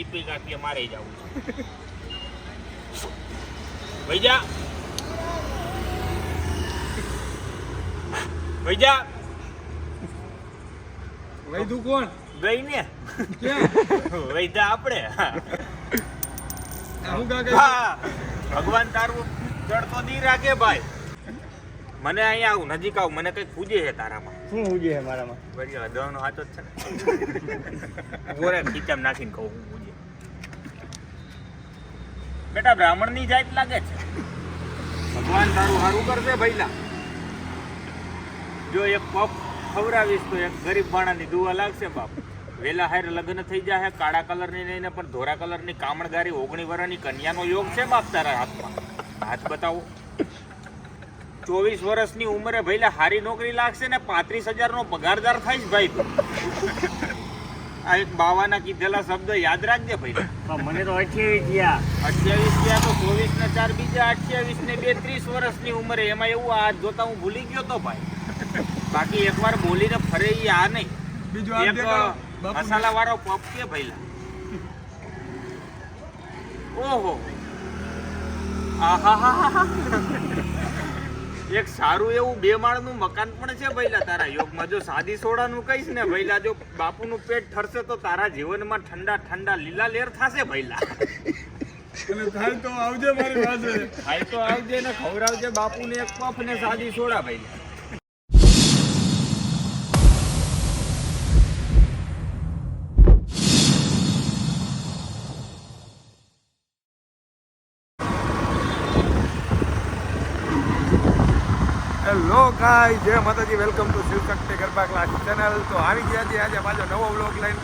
દીપિકા કે મારે જવું છે. ભૈજા ભૈજા વૈદુ કોણ? ગઈ ને? વૈધા આપણે ભગવાન તારું ચડતો દી રાખે ભાઈ. મને અહીંયા આવું નજીક આવું મને કઈ પૂજે છે તારામાં. શું ઉજે છે મારામાં? બરાબર દવાનો હાથો જ છે ને. ગોરે ખીચામ નાખીને કહું હું. પૂજે બેટા, બ્રાહ્મણની જાત લાગે છે. ભગવાન તારું સારું કરશે ભૈલા જો એક પગ ખવડાવીશ તો એક ગરીબ માણાની દુવા લાગશે બાપ. વેલા હારે લગ્ન થઈ જાય કાળા કલરની નહીં ને, પણ ધોરા કલરની કામણગારી, ઓગણી વર્ષની કન્યાનો યોગ છે બાપ તારા હાથમાં? હાથ બતાવો. ચોવીસ વર્ષની ઉંમરે ભઈલા હારી નોકરી લાગશે ને, પાંત્રીસ હજારનો પગારદાર થઈશ ભાઈ આ એક બાવાના કીધેલા શબ્દ યાદ રાખજે ભાઈ. મને તો અઠ્યાવીસ ગયા અઠ્યાવીસ ગયા તો ચોવીસ ને ચાર બીજા અઠ્યાવીસ ને બે ત્રીસ વર્ષની ઉંમરે. એમાં એવું આ જોતા હું ભૂલી ગયો તો ભાઈ. બાકી એકવાર બોલીને ફરે એ આ નહીં. બીજું મસાલા વાળો પપ કે ભઈલા? ઓહો. આહાહાહા. એક સારું એવું બે માળનું મકાન પણ છે ભૈલા તારા યોગમાં. જો સાદી સોડાનું કહીશ ને ભૈલા જો બાપુનું પેટ ઠરશે તો તારા જીવનમાં ઠંડા ઠંડા લીલા લેર થશે ભૈલા થાય તો આવજે મારી પાસે. થાય તો આવજે ને ખવડાવજે બાપુને એક પફ ને સાદી soda ભઈલા. Hello guy Jai Mataji welcome to Shivshakti Garba class channel. તો આવી ગયા છે આજે પાછો નવો વ્લોગ લઈને.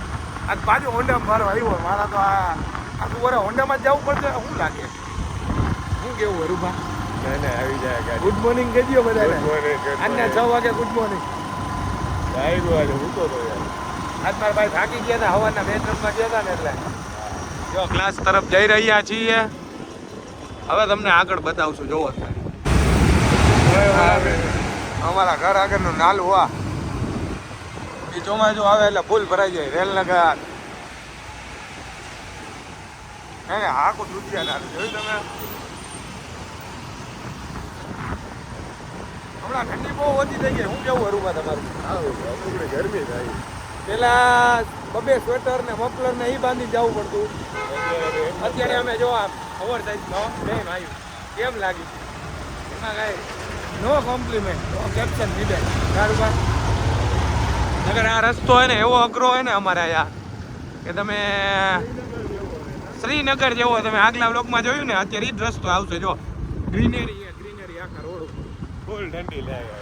આજ પાછો હોન્ડામાં મારો આવ્યો. મારા તો આ આખું વરે હોન્ડામાં જવું પડશે? શું લાગે? શું કેવું હરુભા આવી જાય ગાડી. ગુડ મોર્નિંગ કહેજો બધાને. Morning, આજના છ વાગે ગુડ મોર્નિંગ આજે હું તો આજ મારા ભાઈ થાકી ગયા હતા હવાના બે રમવા ગયા હતા ને એટલે. જો ક્લાસ તરફ જઈ રહ્યા છીએ. હવે તમને આગળ બતાવશું જોવો. અમારા ઘર આગળનું નાલું આ. એ ચોમાસું આવે એટલે ફૂલ ભરાઈ જાય રેલનગર હે ને આખું દુધિયા નાલું જોયું તમે? હમણાં ઠંડી બહુ ઓછી થઈ ગઈ. હું કેવું હરુમાં તમારું? ગરમી થાય. પેલા બબે સ્વેટર ને મફલર ને એ બાંધી જવું પડતું. અત્યારે અમે જો ખબર ઓવર સાઈઝમાં બેન આવ્યું કેમ લાગ્યું? એમાં કાંઈ નો કોમ્પ્લિમેન્ટ નો કેપ્શન નીડે સારું નગર આ રસ્તો હોય ને એવો અઘરો હોય ને અમારે અહીંયા કે તમે શ્રીનગર જેવો તમે આગલા બ્લોકમાં જોયું ને અત્યારે એ જ રસ્તો આવશે જો. ગ્રીનરી ગ્રીનરી આખા રોડ ઉપર. ફૂલ ઠંડી લાગે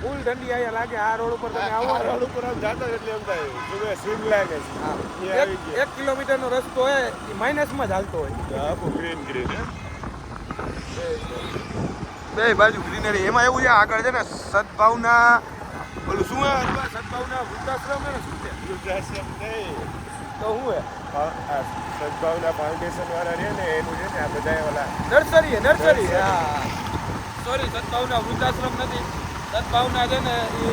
ફૂલ ઠંડી અહીંયા લાગે આ રોડ ઉપર તમે આવો. રોડ ઉપર આમ જાતા એટલે એમ થાય સુબહ લાગે. છે એક કિલોમીટર નો કિલોમીટરનો રસ્તો હોય એ માઇનસમાં જ હાલતો હોય. આખું ગ્રીન ગ્રીન બે બાજુ ગ્રીનરી એમાં એવું છે આગળ છે ને સદભાવના ઓલું શું હે સદભાવના વૃદ્ધાશ્રમ ને શું છે? વૃદ્ધાશ્રમ નહીં તો શું હે સદભાવના ફાઉન્ડેશન વાળા રહે ને એનું છે ને આ બધા ઓલા નર્સરી નર્સરી હા. સોરી સદભાવના વૃદ્ધાશ્રમ નથી. સદભાવના છે ને એ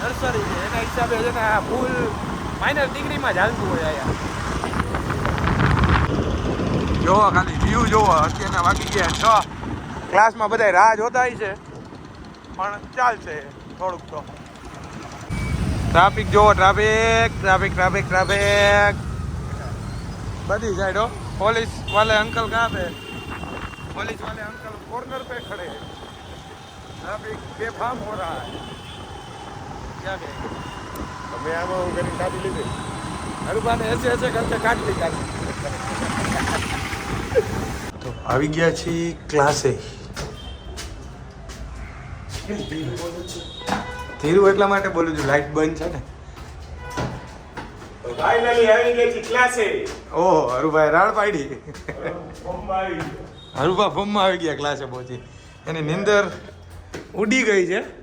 નર્સરી છે. એના હિસાબે છે ને આ ફૂલ માઇનર ડિગ્રીમાં જ હાલતું હોય અહીંયા. જોવો ખાલી વ્યૂ જોવો. અત્યારના વાગી ગયા છ. ક્લાસમાં બધા રાહ જોતા હોય છે પણ ચાલશે થોડુંક તો ટ્રાફિક જોવો ટ્રાફિક ટ્રાફિક ટ્રાફિક ટ્રાફિક બધી સાઈડો पुलिस वाले अंकल कहाँ पे पुलिस वाले अंकल कॉर्नर पे खड़े हैं ट्रैफिक बेफाम हो रहा है क्या कहेंगे અમે આમાં હું કરીને કાપી લીધી हरुबा ने ऐसे ऐसे करके काट दी गाड़ी તો આવી ગયા છીએ ક્લાસે ધીરું એટલા માટે બોલું છું લાઈટ બંધ છે ને. ફાઇનલી આવી ગઈ છે ક્લાસે. ઓહો હરુભાઈ રાડ પાડી. હરુભા ફોર્મમાં આવી ગયા ક્લાસે પહોંચી. એની નિંદર ઉડી ગઈ છે.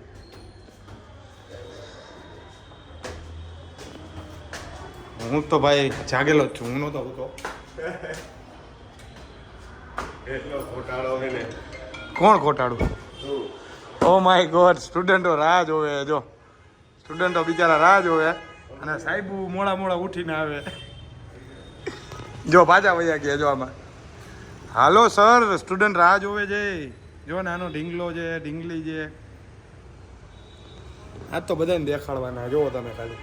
હું તો ભાઈ જાગેલો જ છું હું નહોતો હોતો એટલો ઘોટાળો કોણ ખોટાડું ઓ માય ગોડ, સ્ટુડન્ટો રાહ જોવે, જો. સ્ટુડન્ટો બિચારા રાહ જોવે અને સાહેબ મોડા મોડા ઉઠીને આવે. જો પાછા વયા ગયા, જો આમાં. હાલો સર, સ્ટુડન્ટ રાહ જોવે છે. જો નાનો ઢીંગલો છે, ઢીંગલી છે. આ તો બધાને દેખાડવાના જોવો તમે ખાલી.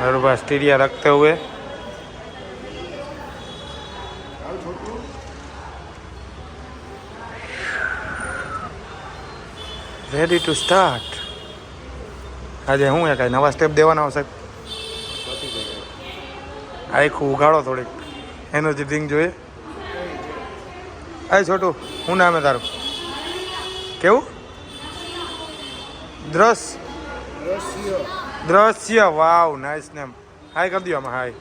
હરભા સ્ટીરિયા રખતે હુએ રેડી ટુ સ્ટાર્ટ આજે હું હે કાંઈ નવા સ્ટેપ દેવાના આવશે આખું ઉગાડો થોડીક. એનર્જી ડ્રિંક જોઈએ. આ છોટું, શું નામે તારું? કેવું? દ્રશ દ્રશ્ય. વાવ નાઇસ નેમ હાય કરી દો આમાં હાય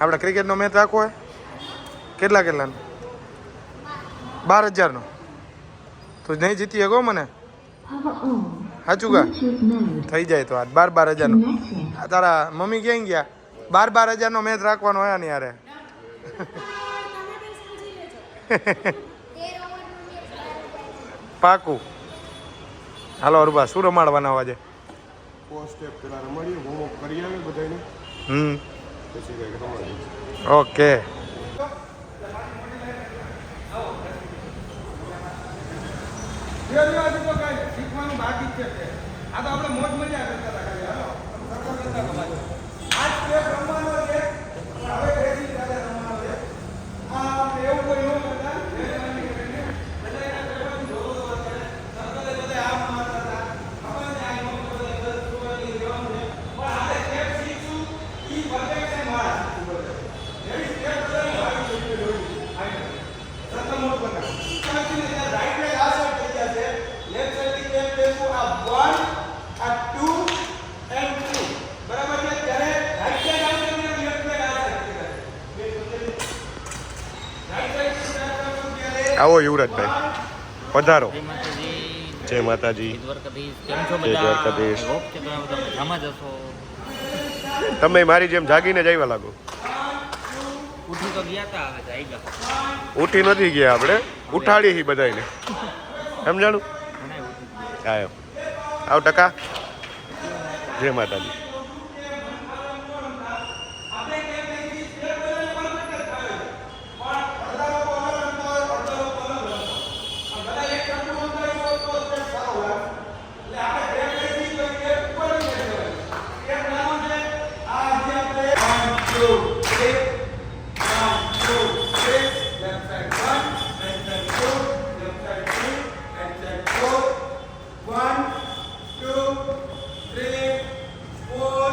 આપણે ક્રિકેટનો મેચ રાખવો હોય કેટલા, કેટલાનો? બાર હજારનો. તો નહીં જીતી શકો મને? સાચું કા? થઈ જાય તો આ બાર બાર હજારનો. તારા મમ્મી ક્યાં ગયા? બાર બાર હજારનો મેચ રાખવાનો હોય ને યારે. પાકું. હાલો અરુબા શું રમાડવાના આજે? હમ. સ્ટેપ પેલા રમાડીએ તો ઓકે શીખવાનું બાકી છે આ તો આપણે મોજ મજા કરતા હતા ખાલી આજ સ્ટેપ રમવાનો છે હવે બેસી ત્યારે રમવાનો છે આ આપણે એવું કોઈ ન કરતા મહેરબાની કરીને બધા એના પેપરથી જોડો તો છે સર્કલે બધા આમ મારતા હતા આપણને આ નો બધા દસ રૂપિયાની લેવાનું છે પણ આપણે સ્ટેપ શીખશું ઈ પરફેક્શન વાળા શીખવું પડે એવી સ્ટેપ બધાની આવી જોઈએ જોઈ આવી સતત મોટ બના પછી ને રાઈટ લેગ આ સાઈડ થઈ જશે લેફ્ટ સાઈડથી કેમ લેશું આ 1 આ 2 એન્ડ 3 બરાબર છે ત્યારે રાઈટ લેગ આવશે અને લેફ્ટ લેગ આ સાઈડ થઈ જશે બે સમજે રાઈટ સાઈડથી સ્ટાર્ટ કરશું ત્યારે આવો યુવરાજભાઈ પધારો. જય માતાજી. તમે મારી જેમ જાગીને જ આવ્યા લાગો. ઉઠી નથી ગયા આપણે. ઉઠાડી બધાને સમજાણું? આયો આવ ટકા. જય માતાજી One, two, three, four,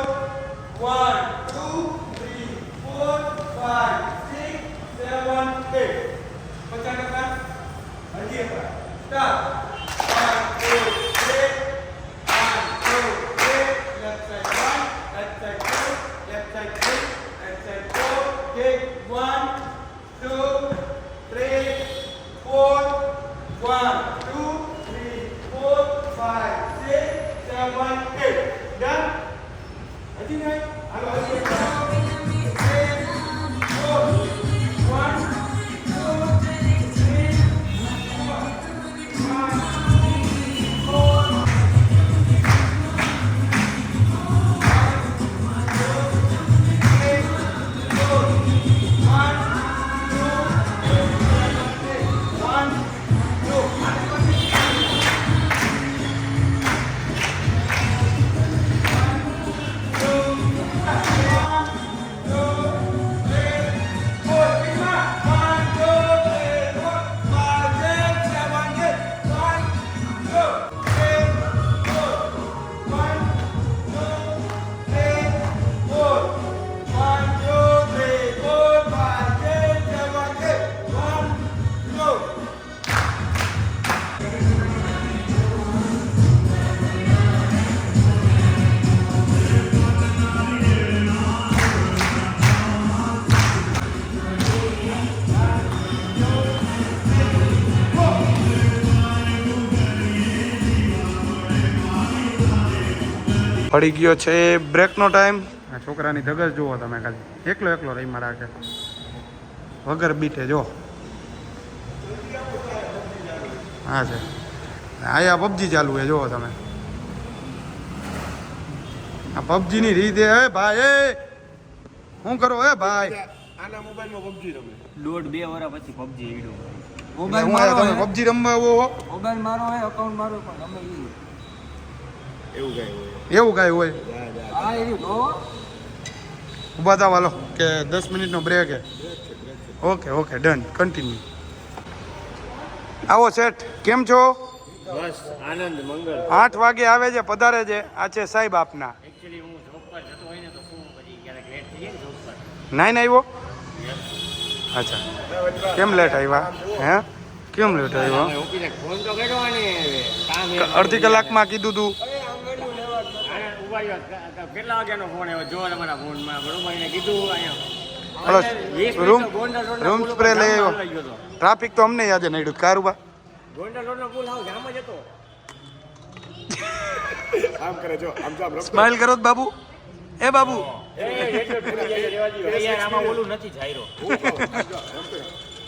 one, two, three, four, five, six, seven, eight. પચાસ ટકા હજી એક વાર. Start. One, two, three. One, two, three. Left side one, right side two, left side three, right side four. Kick. One, two, three, four. One, two, three, four, five, six, seven, eight. Done? હજી નહીં? હાલો, પડી ગયો છે બ્રેકનો time છોકરાની ધગસ જુઓ તમે ખાલી. એકલો એકલો રહીમાં રાખે. વગર બીટે જો હા છે. આયા પબજી ચાલુ છે જુઓ તમે. આ પબજીની રીત એ હે ભાઈ એ! શું કરો હે ભાઈ? આના મોબાઈલમાં પબજી રમે. દોઢ બે વર્ષ પછી પબજી ઈડું. મોબાઈલ મારો તમે પબજી રમવા આવો મોબાઈલ મારો હોય અકાઉન્ટ મારો પણ રમે ઈ. એવું કઈ હોય. એવું કાંઈ હોય? એવી ઊભા થા વાલો કે દસ મિનિટનો બ્રેક હે. ઓકે ઓકે ડન કન્ટિન્યુ આવો સેઠ કેમ છો? બસ આનંદ મંગલ આઠ વાગે આવે છે પધારે છે. આ છે સાહેબ આપના. એકચ્યુઅલી હું જોબ પર જતો હોય ને તો શું પછી ક્યારેક લેટ થઈ જાય ને જોબ પર? નાઈન આવ્યો? અચ્છા. કેમ લેટ આવ્યા? હે? કેમ લેટ આવ્યો? અડધી કલાકમાં કીધું તું. કેટલા વાગ્યાનો ફોન આવ્યો જો તમારા ફોનમાં બરોબર એને કીધું અહીંયા રૂમ- રૂમ સ્પ્રે લઈ આવ્યો. ટ્રાફિક તો અમને યાદ નડ્યું કારુબા ગોંડલ રોડનો પુલ હાવ જામ જ હતો આમ કરે જો આમ સ્માઈલ કરો બાબુ એ બાબુ આમાં ઓલું નથી જાયરો.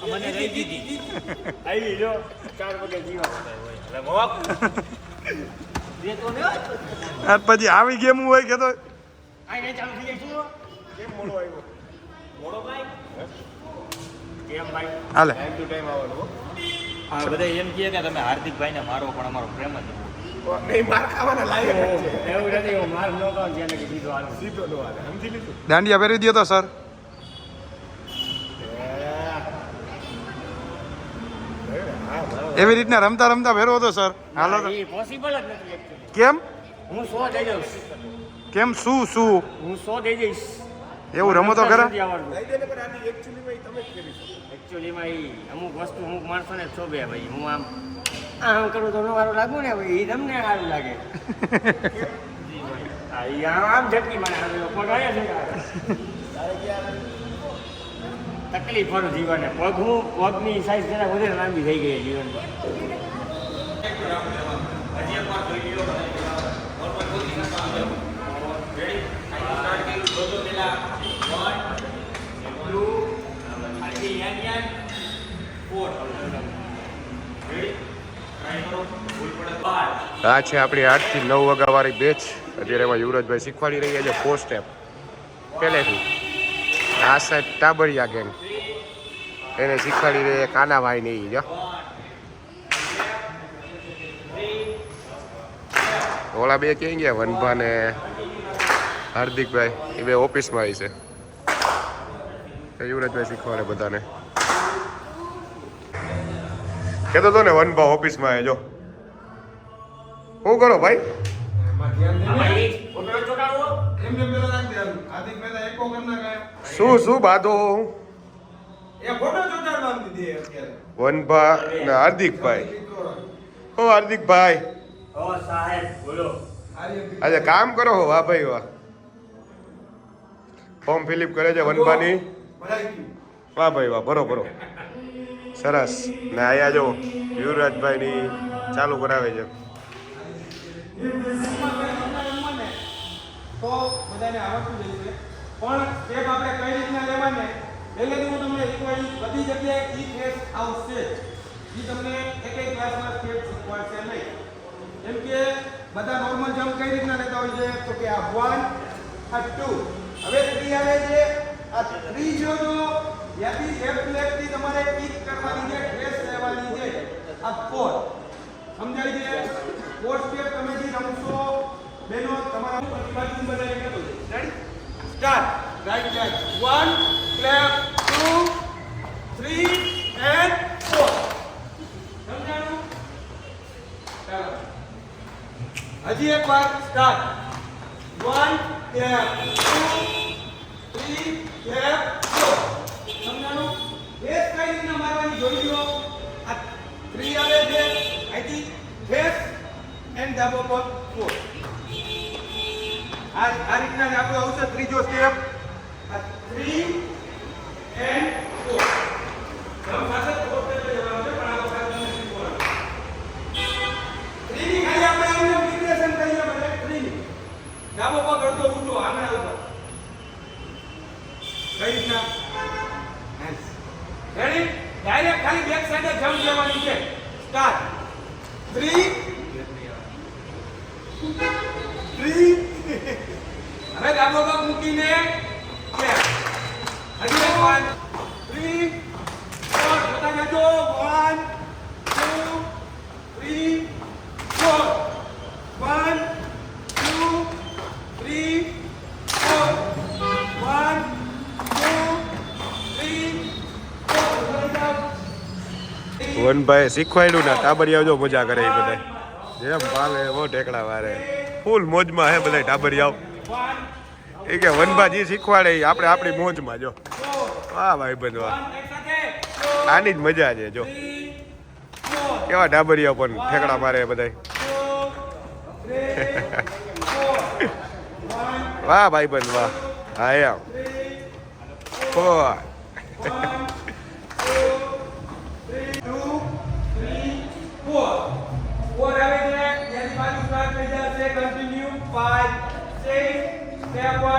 મને રહી દીધી. આવી જો, ચાર વાગે જીવા હોય. હવે મોક. દેતો ને હોય. આ પછી આવી ગેમ હોય કે તો? હાલે ટુ ટાઈમ આવવાનું હો. આ બધા એમ કહે કે તમે હાર્દિકભાઈને મારો પણ અમારો પ્રેમ જ દાંડિયા નહીં દો તો લાયક જ છે એવું નથી હું માર ન કહું જેને કે સીધો હાલો. સીધો નો હાલે સમજી લીધું દાંડિયા પહેરી દો તો સર હા મારો એવી રીતના રમતા રમતા ફેરવો તો સર હાલો તો. એ જ નથી કેમ? હું સો દઈ જઈશ. કેમ? શું શું? હું સો દઈ જઈશ. એવું રમો તો ખરા? એકચ્યુઅલીમાં ઈ અમુક વસ્તુ અમુક માણસોને શોભે ભાઈ. હું આમ આમ કરું તો મારું સારું લાગુ ને ભાઈ? એ તમને સારું લાગે. હા, આમ ઝટકી મને આમ એવો પગ આવ્યો છે તકલીફ વાળું જીવન છે. પગ, પગની સાઈઝ જરા વધારે લાંબી થઈ ગઈ જીવનમાં. આ છે આપણી આઠથી નવ વાગ્યાવાળી બેચ અત્યારે એમાં યુવરાજભાઈ શીખવાડી રહ્યા છે ફોર સ્ટેપ પહેલેથી. આ સાઈડ ટાબરિયા ગેંગ એને શીખવાડી રહ્યા કાનાભાઈ ને ઈ જો. ઓલા બે ક્યાં ગયા વનભા ને હાર્દિકભાઈ? એ બે ઓફિસમાં આવી છે. તો યુવરાજભાઈ શીખવાડે બધાને. કહેતો હતો ને વનભા ઓફિસમાં આવે જો. શું કરો ભાઈ? શું શું બાંધો? વનભા ને હાર્દિકભાઈ ઓ હાર્દિકભાઈ ઓ સાહેબ બોલો. આજે કામ કરો હો વાહ ભાઈ વાહ. ફોર્મ ફિલિપ કરે છે વનભાની વાહ ભાઈ વાહ બરો સરસ. ને આયા જો યુવરાજભાઈની ચાલુ કરાવે છે. તો બધાને આવડતું જ પણ સ્ટેપ આપણે કઈ રીતના લેવાને? એટલે કે હું તમને ઇક્વાલિટી બધી જગ્યાએ ઈ ફેસ આવશે જે તમને એક એક ક્લાસમાં સ્ટેપ શીખવાશે નહીં એમ કે બધા નોર્મલ જમ કઈ રીતના લેતા હોય છે તો કે આ 1 આ 2 હવે થ્રી આવે છે આ ત્રીજો જો યાથી લેફ્ટ થી તમારે પીક કરવાની છે ફેસ લેવાની છે આ ફોર સમજાઈ છે ફોર સ્ટેપ તમે જે રમશો બેનો તમારા પર બનાવી શકો ready start right left 1 clap, two, three, and four. સમજાણું? ચાલો. હજી એક વાર start one clap two three clap four સમજાણું? ફેસ કઈ રીતના મારવાની જોઈ લો. આ થ્રી આવે છે. અહીંથી ફેસ એન્ડ ધાબો પર ફોર આ આ રીતના આપણો આવશે ત્રીજો સ્ટેપ આ થ્રી એન્ડ ફોર જમ સાથે ફોર સ્ટેપ લેવાનો છે પણ આ વખતે તમને શીખવાનું થ્રી ની ખાલી આપણે એમને પ્રિપરેશન કરીએ બધા થ્રી ની ડાબો પગ અડધો ઊંચો આંગળા ઉપર કઈ રીતના રેડી ડાયરેક્ટ ખાલી બેક સાઈડે જમ્પ લેવાની છે સ્ટાર્ટ થ્રી થ્રી ડાબો પગ મૂકીને બે. હજી એક વાર. Three, four. પોતાને જો. One, two, three, four. One, two, three, four. One, two, three, four. પોતાને જાઓ. વનભાઈ શીખવાડ્યું ને ટાબરિયાઓ જો મજા કરે એ બધા જેમ ભાવે એવો ઢેકડા વારે. ફૂલ મોજમાં હે બધા ટાબરિયાઓ. એ કે વનભાજી શીખવાડે આપણે આપણી મોજમાં જો. વાહ ભાઈ બંધવા આની જ મજા છે જો. કેવા ડાબરિયા પણ ઠેકડા મારે બધા વાહ ભાઈ બંધ વાહ. હા એમ ફોર Four આવે છે એની બાજુ start થઈ જશે 5 6 7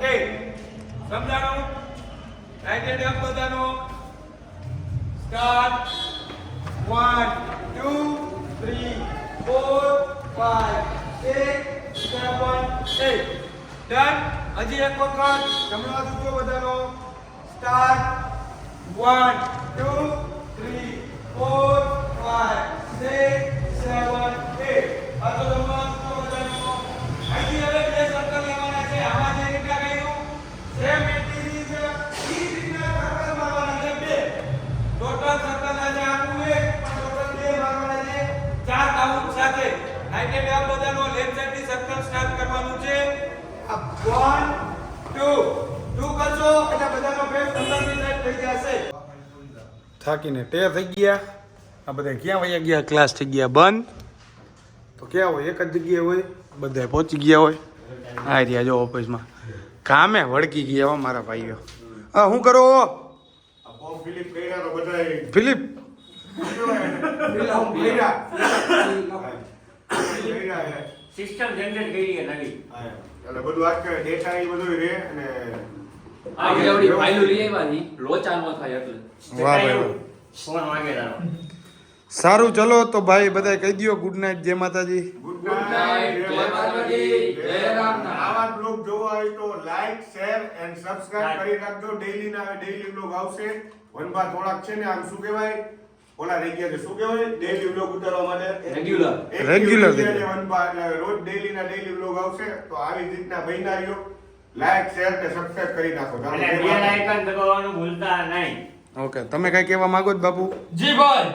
8 સમજાણું? રાઈટ હેન્ડ અપ બધાનો. સ્ટાર્ટ 1 2 3 4 5 6 7 8 ડન હજી એક વખત. જમણો હાથ ઊંચો બધાનો. સ્ટાર્ટ 1 2 3 4 5 6 7 8 આ તો જમણો સાથે રાઈટ બધાનો લેફ્ટ સાઈડથી સર્કલ સ્ટાર્ટ કરવાનું છે. આ 1 2 2 કરશો એટલે બધાનો ફેસ અંદરની સાઈડ થઈ જશે થાકીને ટેર થઈ ગયા. આ બધા ક્યાં વયા ગયા? ક્લાસ થઈ ગયા બંધ. તો ક્યાં હોય? એક જ જગ્યાએ હોય? બધા પહોંચી ગયા હોય. આ રહ્યા જો ઓફિસમાં કામે વળકી ગયા મારા ભાઈઓ. હા શું કરો ફિલિપ સિસ્ટમ જનરેટ કરી છે નવી. એટલે બધું આજ ડેટા એ બધું રે અને આપણે આવડી ફાઇલો લઈ આવ્યા લોચા ન થાય એટલે. વાહ ભાઈ ફોન વાગે સારું ચલો તો ભાઈ બધા કહી દો ગુડ નાઇટ જય માતાજી. ગુડ નાઇટ, જય માતાજી, જય રામનાથ. આવા બ્લોગ જોવા હોય તો લાઈક શેર એન્ડ સબસ્ક્રાઇબ કરી રાખજો ડેઈલી ના ડેઈલી બ્લોગ આવશે. વનબા થોડાક છે ને આમ શું કહેવાય? ઓલા રહી ગયા છે શું કહેવાય? ડેઈલી વ્લોગ ઉતારવા માટે? રેગ્યુલર રેગ્યુલર એટલે રોજ ડેઈલી ના ડેઈલી વ્લોગ આવશે તો આવી રીતના બન્યા રહ્યો લાઈક શેર અને સબસ્ક્રાઇબ કરી નાખો. અને બેલ આઇકન દબાવવાનું ભૂલતા નહીં. ઓકે તમે કઈ કહેવા માંગો છો બાપુ? જી ભાઈ.